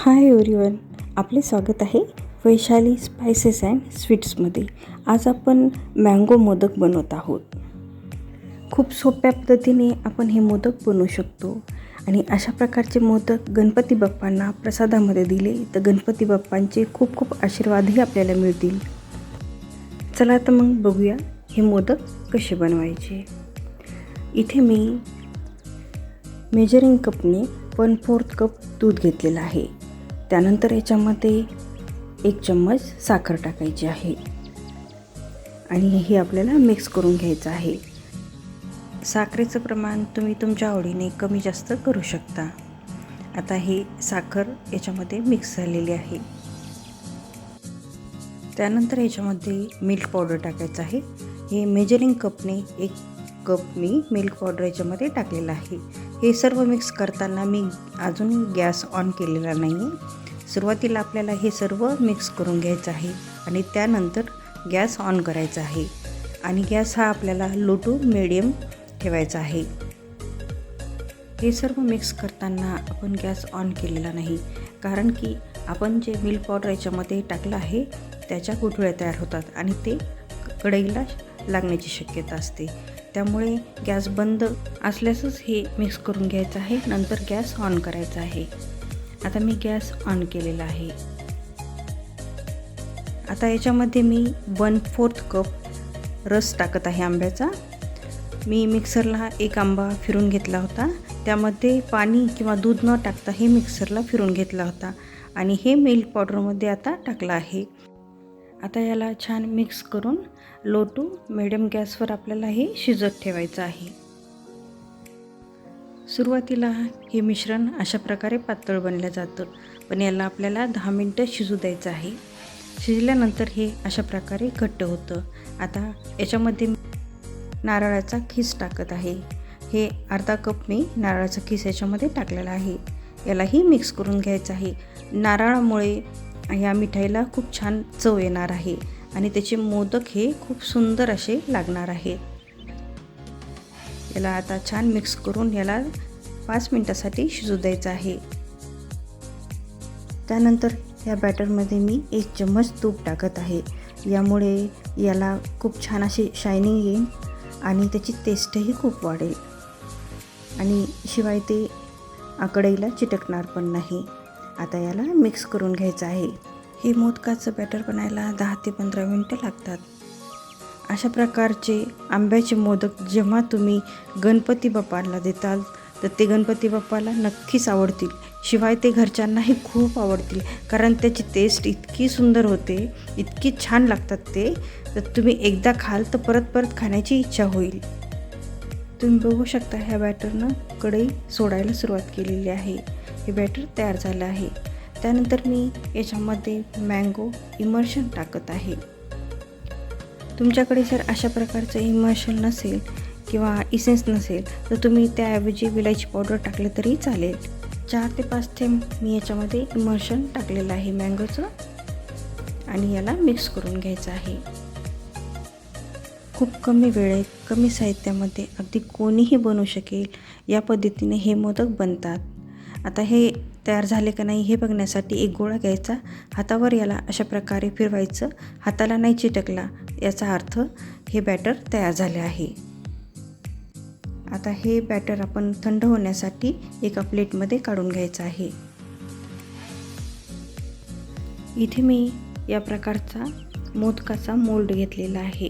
Hi everyone आपले स्वागत आहे वैशाली स्पायसेस अँड स्वीट्समध्ये आज आपण मँगो मोदक बनवत आहोत. खूप सोप्या पद्धतीने आपण हे मोदक बनवू शकतो. आणि अशा प्रकारचे मोदक गणपती बाप्पांना प्रसादामध्ये दिले तर गणपती बाप्पांचे खूप खूप आशीर्वादही आपल्याला मिळतील. चला तर मग बघूया हे मोदक कसे बनवायचे. इथे मी मेजरिंग कपने वन फोर्थ कप दूध घेतलेलं आहे. त्यानंतर याच्यामध्ये एक चम्मच साखर टाकायची आहे. आणि हे आपल्याला मिक्स करून घ्यायचं आहे. साखरेचं प्रमाण तुम्ही तुमच्या आवडीने कमी जास्त करू शकता. आता हे साखर याच्यामध्ये मिक्स झालेली आहे. त्यानंतर याच्यामध्ये मिल्क पावडर टाकायचं आहे. हे मेजरिंग कपने एक कप मी मिल्क पावडर याच्यामध्ये टाकलेलं आहे. हे सर्व मिक्स करताना मी अजून गॅस ऑन केलेला नाही आहे सुरुवातीला आपल्याला हे सर्व मिक्स करून घ्यायचं आहे आणि त्यानंतर गॅस ऑन करायचा आहे. आणि गॅस हा आपल्याला लो टू मिडियम ठेवायचा आहे. हे सर्व मिक्स करताना आपण गॅस ऑन केलेला नाही. कारण की आपण जे मिल्क पावडर याच्यामध्ये टाकलं आहे त्याच्या गुठळ्या तयार होतात आणि ते कढईला लागण्याची शक्यता असते. त्यामुळे गॅस बंद असल्यासच हे मिक्स करून घ्यायचं आहे नंतर गॅस ऑन करायचा आहे. आता मी गॅस ऑन केलेला आहे. आता याच्यामध्ये मी वन फोर्थ कप रस टाकत आहे आंब्याचा. मी मिक्सरला एक आंबा फिरून घेतला होता. त्यामध्ये पाणी किंवा दूध न टाकता हे मिक्सरला फिरून घेतला होता आणि हे मिल्क पावडरमध्ये आता टाकलं आहे. आता याला छान मिक्स करून लो टू मिडियम गॅसवर आपल्याला हे शिजत ठेवायचं आहे. सुरुवातीला हे मिश्रण अशा प्रकारे पातळ बनलं जातं. पण याला आपल्याला दहा मिनटं शिजू द्यायचं आहे. शिजल्यानंतर हे अशा प्रकारे घट्ट होतं. आता याच्यामध्ये नारळाचा खीस टाकत आहे. हे अर्धा कप मी नारळाचा खीस याच्यामध्ये टाकलेला आहे. यालाही मिक्स करून घ्यायचं आहे. नारळामुळे या मिठाईला खूप छान चव येणार आहे आणि त्याचे मोदक हे खूप सुंदर असे लागणार आहेत याला आता छान मिक्स करून याला पाच मिनटासाठी शिजू द्यायचं आहे. त्यानंतर या बॅटरमध्ये मी एक चम्मच तूप टाकत आहे. यामुळे याला खूप छान अशी शायनिंग येईल आणि त्याची टेस्टही खूप वाढेल. आणि शिवाय ते आकडाईला चिटकणार पण नाही. आता याला मिक्स करून घ्यायचं आहे. हे मोदकाचं बॅटर बनायला दहा ते पंधरा मिनटं लागतात. अशा प्रकारचे आंब्याचे मोदक जेव्हा तुम्ही गणपती बाप्पाला देताल तर ते गणपती बाप्पाला नक्कीच आवडतील. शिवाय ते घरच्यांनाही खूप आवडतील. कारण त्याची टेस्ट इतकी सुंदर होते इतकी छान लागतात ते तर तुम्ही एकदा खाल तर परत परत खाण्याची इच्छा होईल. तुम्ही बघू शकता ह्या बॅटरनं कढई सोडायला सुरुवात केलेली आहे. हे बॅटर तयार झालं आहे. त्यानंतर मी याच्यामध्ये मँगो इमर्शन टाकत आहे. तुमच्याकडे जर अशा प्रकारचं इमर्शन नसेल किंवा इसेन्स नसेल तर तुम्ही त्याऐवजी विलायची पावडर टाकले तरी चालेल. चार ते पाच थेंब मी याच्यामध्ये इमर्शन टाकलेलं आहे मँगोचं आणि याला मिक्स करून घ्यायचं आहे. खूप कमी वेळेत कमी साहित्यामध्ये अगदी कोणीही बनवू शकेल या पद्धतीने हे मोदक बनतात. आता हे तयार झाले का नाही हे बघण्यासाठी एक गोळा घ्यायचा. हातावर याला अशा प्रकारे फिरवायचं. हाताला नाही चिटकला याचा अर्थ हे बॅटर तयार झाले आहे. आता हे बॅटर आपण थंड होण्यासाठी एका प्लेटमध्ये काढून घ्यायचं आहे. इथे मी या प्रकारचा मोदकाचा मोल्ड घेतलेला आहे.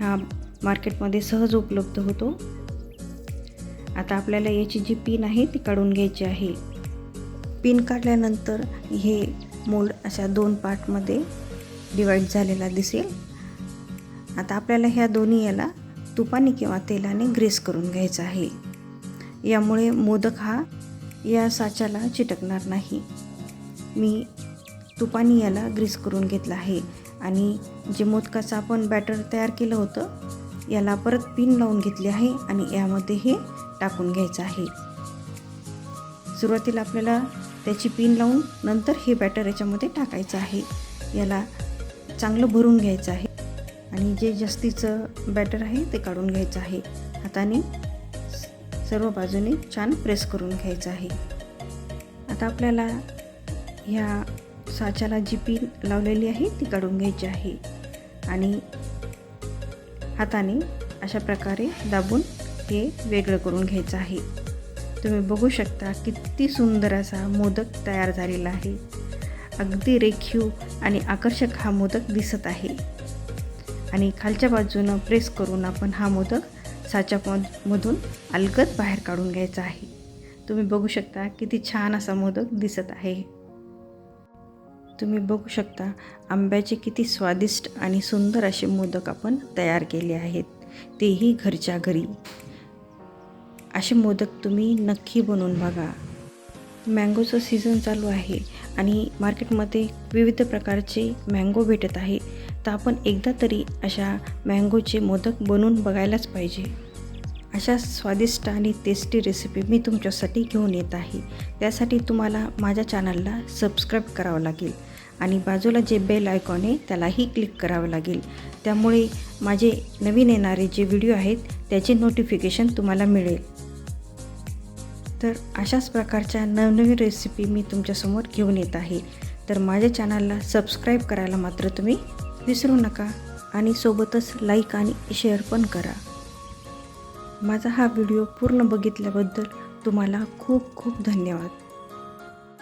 हा मार्केटमध्ये सहज उपलब्ध होतो. आता आपल्याला याची जी पिन आहे ती काढून घ्यायची आहे. पिन काढल्यानंतर हे मोल्ड अशा दोन पार्टमध्ये डिवाईड झालेला दिसेल. आता आपल्याला ह्या दोन्ही याला तुपाने किंवा तेलाने ग्रेस करून घ्यायचा आहे. यामुळे मोदक हा या साच्याला चिटकणार नाही. मी तुपाने याला ग्रीस करून घेतला आहे. आणि जे मोदकाचं आपण बॅटर तयार केलं होतं याला परत पिन लावून घेतली आहे आणि यामध्ये हे टाकून घ्यायचं आहे. सुरुवातीला आपल्याला त्याची पिन लावून नंतर हे बॅटर याच्यामध्ये टाकायचं आहे. याला चांगलं भरून घ्यायचं आहे. आणि जे जास्तीचं बॅटर आहे ते काढून घ्यायचं आहे. हाताने सर्व बाजूने छान प्रेस करून घ्यायचं आहे. आता आपल्याला ह्या साच्याला जी पिन लावलेली आहे ती काढून घ्यायची आहे. आणि हाताने अशा प्रकारे दाबून हे वेगळं करून घ्यायचं आहे. तुम्ही बघू शकता किती सुंदर असा मोदक तयार झालेला आहे. अगदी रेखीव आणि आकर्षक हा मोदक दिसत आहे. आणि खालच्या बाजूनं प्रेस करून आपण हा मोदक साच्यामधून अलगद बाहेर काढून घ्यायचा आहे. तुम्ही बघू शकता किती छान असा मोदक दिसत आहे. तुम्ही बघू शकता आंब्याचे किती स्वादिष्ट आणि सुंदर असे मोदक आपण तयार केले आहेत. तेही घरच्या घरी. असे मोदक तुम्ही नक्की बनवून बघा. मँगोचं सीझन चालू आहे आणि मार्केटमध्ये विविध प्रकारचे मँगो भेटत आहे. तर आपण एकदा तरी अशा मँगोचे मोदक बनवून बघायलाच पाहिजे. अशा स्वादिष्ट आणि टेस्टी रेसिपी मी तुमच्यासाठी घेऊन येत आहे. त्यासाठी तुम्हाला माझ्या चॅनलला सबस्क्राईब करावं लागेल. आणि बाजूला जे बेल आयकॉन आहे त्यालाही क्लिक करावं लागेल. त्यामुळे माझे नवीन येणारे जे व्हिडिओ आहेत त्याचे नोटिफिकेशन तुम्हाला मिळेल. तर अशाच प्रकारच्या नवनवीन रेसिपी मी तुमच्यासमोर घेऊन येत आहे. तर माझ्या चॅनलला सबस्क्राईब करायला मात्र तुम्ही विसरू नका आणि सोबतच लाईक आणि शेअर पण करा. माझा हा व्हिडिओ पूर्ण बघितल्याबद्दल तुम्हाला खूप खूप धन्यवाद.